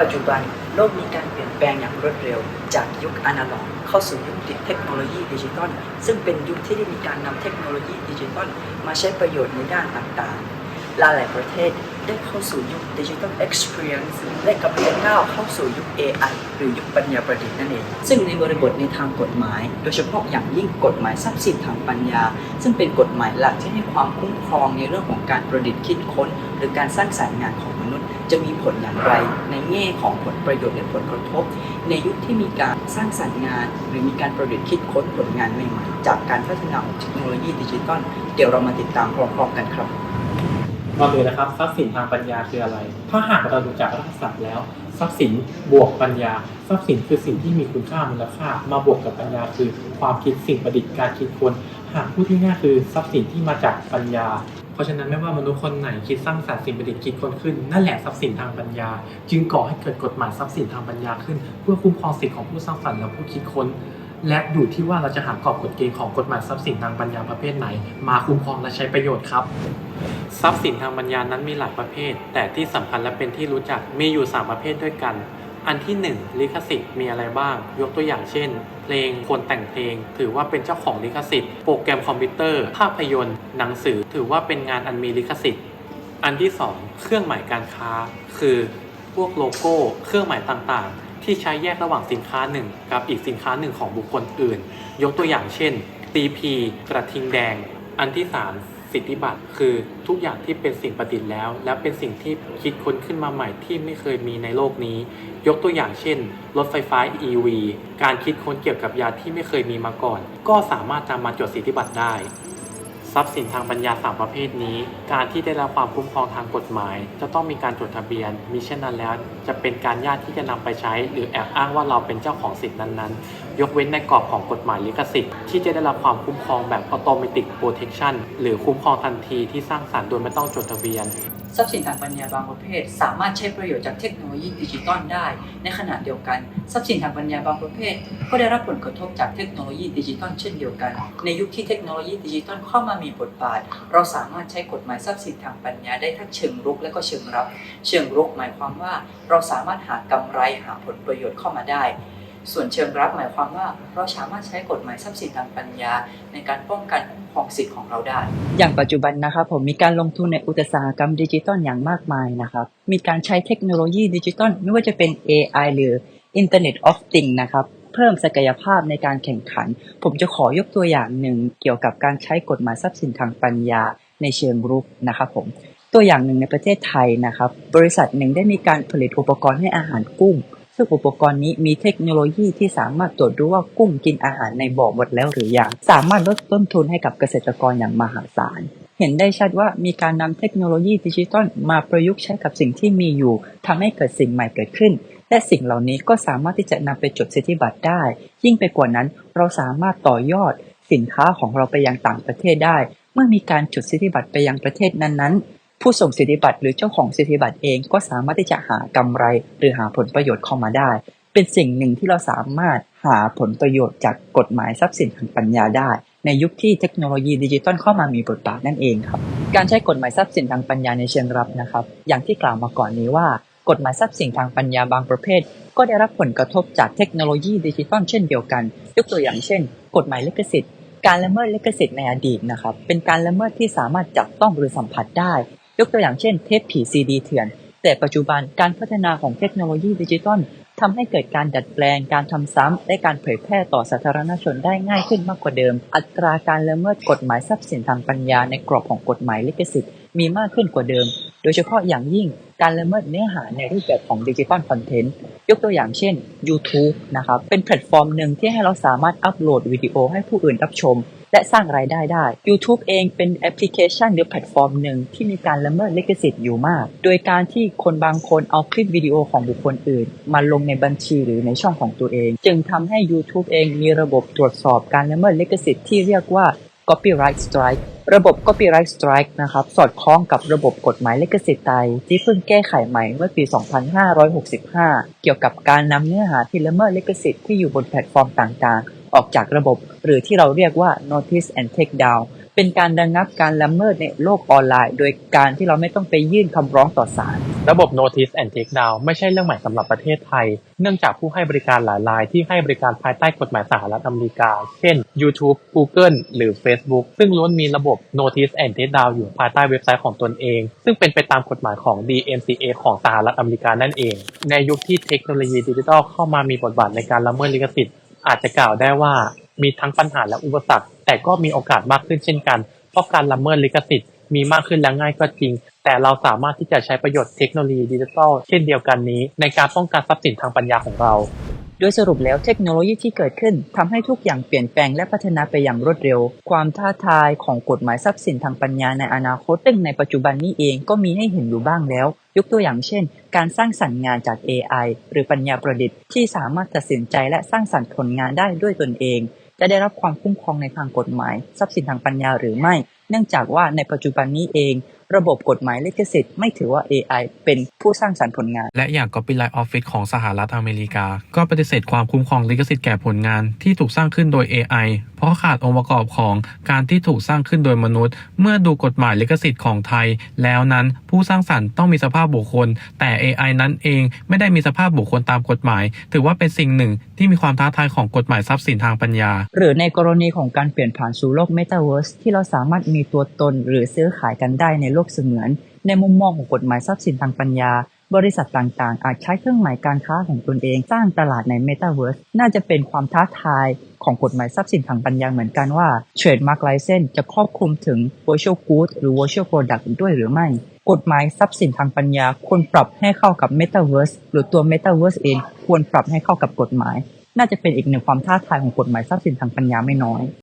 ปัจจุบันโลกมีการเปลี่ยนแปลงอย่างรวดเร็ว จากยุคอนาล็อก เข้าสู่ยุคติดเทคโนโลยีดิจิตอลซึ่งเป็นยุคที่ได้มีการนำเทคโนโลยีดิจิตอลมาใช้ประโยชน์ในด้านต่างๆ หลายประเทศได้เข้าสู่ยุคดิจิทัลเอ็กซ์เพรียและและกำลังจะก้าวเข้าสู่ยุค AI หรือยุคปัญญาประดิษฐ์นั่นเอง ซึ่งในบริบทในทางกฎหมาย โดยเฉพาะอย่างยิ่งกฎหมายทรัพย์สินทางปัญญา ซึ่งเป็นกฎหมายหลักที่ให้ความคุ้มครองในเรื่องของการประดิษฐ์คิดค้น หรือการสร้างสรรค์งานของ จะมีผลอย่างไร ในแง่ของผลประโยชน์และผลกระทบ ในยุคที่มีการสร้างสรรค์งาน หรือมีการประดิษฐ์คิดค้นผลงานใหม่ๆจากการพัฒนาของเทคโนโลยีดิจิตอลเดี๋ยวเรามาติดตามพร้อมๆกันครับก่อนอื่นะครับทรัพย์สินทางปัญญาคืออะไร ถ้าหากเราดูจากรัฐศาสตร์แล้วทรัพย์สินบวกปัญญา ทรัพย์สินคือสิ่งที่มีคุณค่ามูลค่า มาบวกกับปัญญาคือความคิดสิ่งประดิษฐ์การคิดค้นหากพูดง่ายๆคือทรัพย์สินที่มาจากปัญญา ราะฉะนั้นไม่ว่ามนุษย์คนไหนคิดสร้างสรรค์สิ่งประดิษฐ์คิดค้นขึ้น นั่นแหละทรัพย์สินทางปัญญา จึงก่อให้เกิดกฎหมายทรัพย์สินทางปัญญาขึ้น เพื่อคุ้มครองสิทธิของผู้สร้างสรรค์และผู้คิดค้น และอยู่ที่ว่าเราจะหากรอบกฎเกณฑ์ของกฎหมายทรัพย์สินทางปัญญาประเภทไหน มาคุ้มครองและใช้ประโยชน์ครับทรัพย์สินทางปัญญานั้นมีหลายประเภท แต่ที่สำคัญและเป็นที่รู้จักมีอยู่ 3 ประเภทด้วยกัน อันที่ 1 ลิขสิทธิ์มีอะไรบ้าง ยกตัวอย่างเช่น เพลงคนแต่งเพลง ถือว่าเป็นเจ้าของลิขสิทธิ์ โปรแกรมคอมพิวเตอร์ ภาพยนตร์ หนังสือ ถือว่าเป็นงานอันมีลิขสิทธิ์ อันที่ 2 เครื่องหมายการค้า คือ พวกโลโก้ เครื่องหมายต่างๆ ที่ใช้แยกระหว่างสินค้าหนึ่งกับอีกสินค้าหนึ่งของบุคคลอื่น ยกตัวอย่างเช่น TP กระทิงแดง อันที่ 3 สิทธิบัตรคือทุกอย่างที่เป็นสิ่งประดิษฐ์แล้ว และเป็นสิ่งที่คิดค้นขึ้นมาใหม่ที่ไม่เคยมีในโลกนี้ ยกตัวอย่างเช่น รถไฟฟ้า EV การคิดค้นเกี่ยวกับยาที่ไม่เคยมีมาก่อน ก็สามารถนำมาจดสิทธิบัตรได้ ทรัพย์สินทางปัญญาสามประเภทนี้ การที่ได้รับความคุ้มครองทางกฎหมาย จะต้องมีการจดทะเบียนมิเช่นนั้นแล้ว จะเป็นการยากที่จะนำไปใช้ หรือแอบอ้างว่าเราเป็นเจ้าของสิทธินั้นๆ ยกเว้นในกรอบของกฎหมายลิขสิทธิ์ที่จะได้รับความคุ้มครองแบบ automatic protection หรือคุ้มครองทันทีที่สร้างสรรค์โดยไม่ต้องจดทะเบียน ทรัพย์สินทางปัญญาบางประเภท สามารถใช้ประโยชน์จากเทคโนโลยีดิจิตอลได้ ในขณะเดียวกัน ทรัพย์สินทางปัญญาบางประเภท ก็ได้รับผลกระทบจากเทคโนโลยีดิจิตอลเช่นเดียวกัน ในยุคที่เทคโนโลยีดิจิตอลเข้ามามีบทบาท เราสามารถใช้กฎหมายทรัพย์สินทางปัญญาได้ทั้งเชิงรุกและก็เชิงรับ เชิงรุกหมายความว่า เราสามารถหากำไรหาผลประโยชน์เข้ามาได้ ส่วนเชิงรับหมายความว่าเราสามารถใช้กฎหมายทรัพย์สินทางปัญญา ในการป้องกันคุ้มครองสิทธิ์ของเราได้ อย่างปัจจุบันนะครับผมมีการลงทุนในอุตสาหกรรมดิจิตอลอย่างมากมายนะครับ มีการใช้เทคโนโลยีดิจิตอลไม่ว่าจะเป็น AI หรือ Internet of Things นะครับเพิ่มศักยภาพในการแข่งขัน ผมจะขอยกตัวอย่างหนึ่งเกี่ยวกับการใช้กฎหมายทรัพย์สินทางปัญญาในเชิงรุกนะครับผมตัวอย่างหนึ่งในประเทศไทยนะครับ บริษัทหนึ่งได้มีการผลิตอุปกรณ์ให้อาหารกุ้ง ซึ่งอุปกรณ์นี้มีเทคโนโลยีที่สามารถตรวจดูว่ากุ้งกินอาหารในบ่อหมดแล้วหรือยัง สามารถลดต้นทุนให้กับเกษตรกรอย่างมหาศาล เห็นได้ชัดว่ามีการนำเทคโนโลยีดิจิตอลมาประยุกต์ใช้กับสิ่งที่มีอยู่ทำให้เกิดสิ่งใหม่เกิดขึ้น และสิ่งเหล่านี้ก็สามารถที่จะนำไปจดสิทธิบัตรได้ ยิ่งไปกว่านั้นเราสามารถต่อยอดสินค้าของเราไปยังต่างประเทศได้ เมื่อมีการจดสิทธิบัตรไปยังประเทศนั้นๆ ผู้ส่งสิทธิบัตรหรือเจ้าของสิทธิบัตรเองก็สามารถที่จะหากำไร หรือหาผลประโยชน์เข้ามาได้ เป็นสิ่งหนึ่งที่เราสามารถหาผลประโยชน์จากกฎหมายทรัพย์สินทางปัญญาได้ ในยุคที่เทคโนโลยีดิจิตอลเข้ามามีบทบาทนั่นเองครับการใช้กฎหมายทรัพย์สินทางปัญญาในเชิงรับนะครับ อย่างที่กล่าวมาก่อนนี้ว่า กฎหมายทรัพย์สินทางปัญญาบางประเภท ก็ได้รับผลกระทบจากเทคโนโลยีดิจิตอลเช่นเดียวกันยกตัวอย่างเช่น กฎหมายลิขสิทธิ์การละเมิดลิขสิทธิ์ในอดีตนะครับเป็นการละเมิดที่สามารถจับต้องหรือสัมผัสได้ ยกตัวอย่างเช่นเทปผีซีดีเถื่อน แต่ปัจจุบันการพัฒนาของเทคโนโลยีดิจิตอลทำให้เกิดการดัดแปลง การทำซ้ำ และการเผยแพร่ต่อสาธารณชนได้ง่ายขึ้นมากกว่าเดิม อัตราการละเมิดกฎหมายทรัพย์สินทางปัญญาในกรอบของกฎหมายลิขสิทธิ์มีมากขึ้นกว่าเดิม โดยเฉพาะอย่างยิ่ง การละเมิดเนื้อหาในรูปแบบของดิจิตอลคอนเทนต์ยกตัวอย่างเช่น YouTube นะครับเป็นแพลตฟอร์มหนึ่งที่ให้เราสามารถอัปโหลดวิดีโอให้ผู้อื่นรับชม และสร้างรายได้ได้ YouTube เองเป็นแอปพลิเคชันหรือแพลตฟอร์มหนึ่งที่มีการละเมิดลิขสิทธิ์อยู่มาก โดยการที่คนบางคนเอาคลิปวิดีโอของบุคคลอื่น มาลงในบัญชีหรือในช่องของตัวเอง จึงทำให้ YouTube เองมีระบบตรวจสอบการละเมิดลิขสิทธิ์ที่เรียกว่า copyright strike ระบบ copyright strike นะครับ สอดคล้องกับระบบกฎหมายลิขสิทธิ์ไทย ที่เพิ่งแก้ไขใหม่เมื่อปี 2565 เกี่ยวกับการนำเนื้อหาที่ละเมิดลิขสิทธิ์ที่อยู่บนแพลตฟอร์มต่างๆ ออกจากระบบ หรือที่เราเรียกว่า notice and take down เป็นการระงับการละเมิดในโลกออนไลน์ โดยการที่เราไม่ต้องไปยื่นคำร้องต่อศาลระบบ Notice and Take Down ไม่ใช่เรื่องใหม่สำหรับประเทศไทย เนื่องจากผู้ให้บริการหลายรายที่ให้บริการภายใต้กฎหมายสหรัฐอเมริกา เช่น YouTube Google หรือ Facebook ซึ่งล้วนมีระบบ Notice and Take Down อยู่ภายใต้เว็บไซต์ของตนเอง ซึ่งเป็นไปตามกฎหมายของ DMCA ของสหรัฐอเมริกานั่นเอง ในยุคที่เทคโนโลยีดิจิทัลเข้ามามีบทบาทในการละเมิดลิขสิทธิ์อาจจะกล่าวได้ว่ามีทั้งปัญหาและอุปสรรค แต่ก็มีโอกาสมากขึ้นเช่นกัน เพราะการละเมิดลิขสิทธิ์มีมากขึ้นและง่ายก็จริง แต่เราสามารถที่จะใช้ประโยชน์เทคโนโลยีดิจิทัลเช่นเดียวกันนี้ ในการป้องกันทรัพย์สินทางปัญญาของเรา โดยสรุปแล้วเทคโนโลยีที่เกิดขึ้นทำให้ทุกอย่างเปลี่ยนแปลงและพัฒนาไปอย่างรวดเร็ว ความท้าทายของกฎหมายทรัพย์สินทางปัญญาในอนาคตซึ่งในปัจจุบันนี้เองก็มีให้เห็นอยู่บ้างแล้ว ยกตัวอย่างเช่น การสร้างสรรค์งานจาก AI หรือปัญญาประดิษฐ์ที่สามารถตัดสินใจและสร้างสรรค์ผลงานได้ด้วยตนเอง จะได้รับความคุ้มครองในทางกฎหมาย ทรัพย์สินทางปัญญาหรือไม่ เนื่องจากว่าในปัจจุบันนี้เอง ระบบกฎหมายลิขสิทธิ์ไม่ถือว่า AI เป็นผู้สร้างสรรค์ผลงาน และอย่าง Copyright Office ของสหรัฐอเมริกา ก็ปฏิเสธความคุ้มครองลิขสิทธิ์แก่ผลงานที่ถูกสร้างขึ้นโดย AI เพราะขาดองค์ประกอบของการที่ถูกสร้างขึ้นโดยมนุษย์ เมื่อดูกฎหมายลิขสิทธิ์ของไทย แล้วนั้นผู้สร้างสรรค์ต้องมีสภาพบุคคล แต่ AI นั้นเองไม่ได้มีสภาพบุคคลตามกฎหมาย ถือว่าเป็นสิ่งหนึ่งที่มีความท้าทายของกฎหมายทรัพย์สินทางปัญญา หรือในกรณีของการเปลี่ยนผ่านสู่โลก Metaverse ที่เราสามารถมีตัวตนหรือซื้อขายกันได้ในโลกเสมือน ในมุมมองของกฎหมายทรัพย์สินทางปัญญา บริษัทต่างๆ อาจใช้เครื่องหมายการค้าของตนเองสร้างตลาดใน Metaverse น่าจะเป็นความท้าทายของกฎหมายทรัพย์สินทางปัญญาเหมือนกันว่า Trademark License จะครอบคลุมถึง Virtual Goods หรือ Virtual Product ด้วยหรือไม่กฎหมายทรัพย์สินทางปัญญาควรปรับให้เข้ากับ Metaverse หรือตัว Metaverse เองควรปรับให้เข้ากับกฎหมาย น่าจะเป็นอีกหนึ่งความท้าทายของกฎหมายทรัพย์สินทางปัญญาไม่น้อย